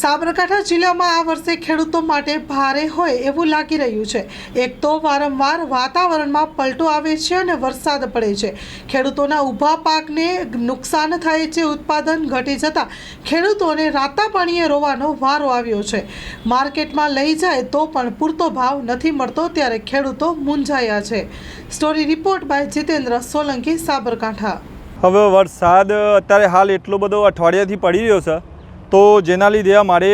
સાબરકાંઠા જિલ્લામાં આ વર્ષે ખેડૂતો માટે ભારે હોય એવું લાગી રહ્યું છે. એક તો વારંવાર વાતાવરણમાં પલટો આવે છે અને વરસાદ પડે છે. ખેડૂતોના ઊભા પાકને નુકસાન થાય છે, ઉત્પાદન ઘટી જતાં ખેડૂતોને રાતા પાણીએ રોવાનો વારો આવ્યો છે. માર્કેટમાં લઈ જાય તો પણ પૂરતો ભાવ નથી મળતો ત્યારે ખેડૂતો મૂંઝાયા છે. Story report by Jitendra Solanki, Sabarkantha. હવે વરસાદ અત્યારે હાલ એટલો બધો અઠવાડિયાથી પડી રહ્યો છે. તો જેના લીધે અમારે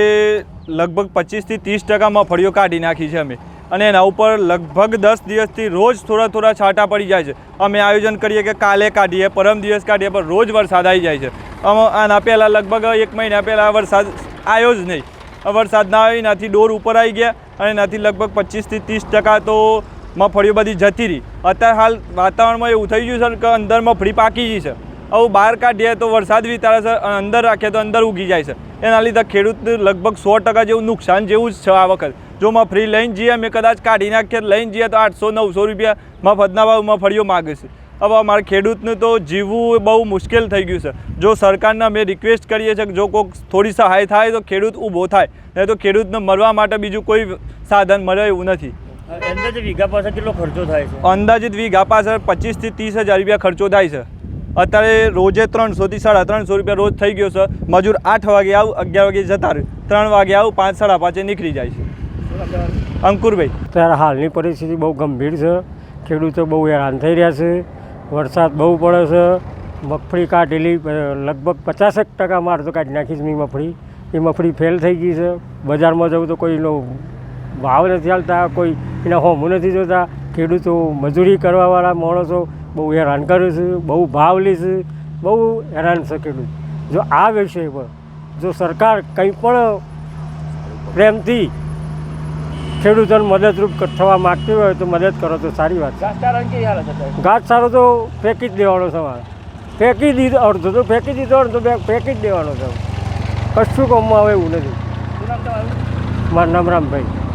લગભગ પચીસથી ત્રીસ ટકા મગફળીઓ કાઢી નાખી છે અમે. અને એના ઉપર લગભગ દસ દિવસથી રોજ થોડા થોડા છાંટા પડી જાય છે. અમે આયોજન કરીએ કે કાલે કાઢીએ, પરમ દિવસ કાઢીએ, પણ રોજ વરસાદ આવી જાય છે. આના પહેલાં લગભગ એક મહિના પહેલાં વરસાદ આવ્યો જ નહીં. વરસાદ ના આવ્યો એનાથી ડોર ઉપર આવી ગયા અને એનાથી લગભગ પચીસથી ત્રીસ ટકા તો મગફળીઓ બધી જતી રહી. અત્યારે હાલ વાતાવરણમાં એવું થઈ ગયું છે કે અંદર મગફળી પાકી ગઈ છે. હવે બહાર કાઢીએ તો વરસાદ વિતારે છે અને અંદર રાખીએ તો અંદર ઉગી જાય છે. એના લીધે ખેડૂત લગભગ સો ટકા જેવું નુકસાન જેવું જ છે આ વખત. જો મગફળી લઈને જઈએ અમે કદાચ કાઢી નાખીએ લઈને જઈએ તો આઠસો નવસો રૂપિયા મફતના ભાવ મગફળીઓ માગે છે. હવે અમારા ખેડૂતને તો જીવવું બહુ મુશ્કેલ થઈ ગયું છે. જો સરકારને અમે રિક્વેસ્ટ કરીએ છીએ કે જો કોઈક થોડી સહાય થાય તો ખેડૂત ઊભો થાય. નહીં તો ખેડૂતને મરવા માટે બીજું કોઈ સાધન મળે એવું નથી. અંદાજે વીઘા પાછળ કેટલો ખર્ચો થાય છે? અંદાજિત વીઘા પાછળ પચીસથી ત્રીસ હજાર રૂપિયા ખર્ચો થાય છે. અત્યારે રોજે ત્રણસોથી સાડા ત્રણસો રૂપિયા રોજ થઈ ગયો છે. મજૂર આઠ વાગે આવું, અગિયાર વાગે જતા ત્રણ વાગે આવું, પાંચ સાડા પાંચે નીકળી જાય છે. અંકુરભાઈ. ત્યારે હાલની પરિસ્થિતિ બહુ ગંભીર છે. ખેડૂતો બહુ હેરાન થઈ રહ્યા છે. વરસાદ બહુ પડે છે. મગફળી કાઢેલી લગભગ પચાસેક ટકા માર તો કાઢી નાખી છે મેં મગફળી એ મગફળી ફેલ થઈ ગઈ છે. બજારમાં જવું તો કોઈનો ભાવ નથી ચાલતા કોઈ એના હોમું નથી જોતા. ખેડૂતો મજૂરી કરવાવાળા માણસો બહુ હેરાન કર્યું છે બહુ ભાવ લીધું બહુ હેરાન શકેલું જો આ વિષય પર જો સરકાર કંઈ પણ પ્રેમથી ખેડૂતોને મદદરૂપ થવા માગતી હોય તો મદદ કરો તો સારી વાત છે. ઘાસ સારો તો ફેંકી જ દેવાનો છે મારે ફેંકી દીધો અડધો તો ફેંકી દીધો અડધો બે ફેંકી જ દેવાનો છે. કશું કામમાં આવે એવું નથી. મારું નામ રામભાઈ.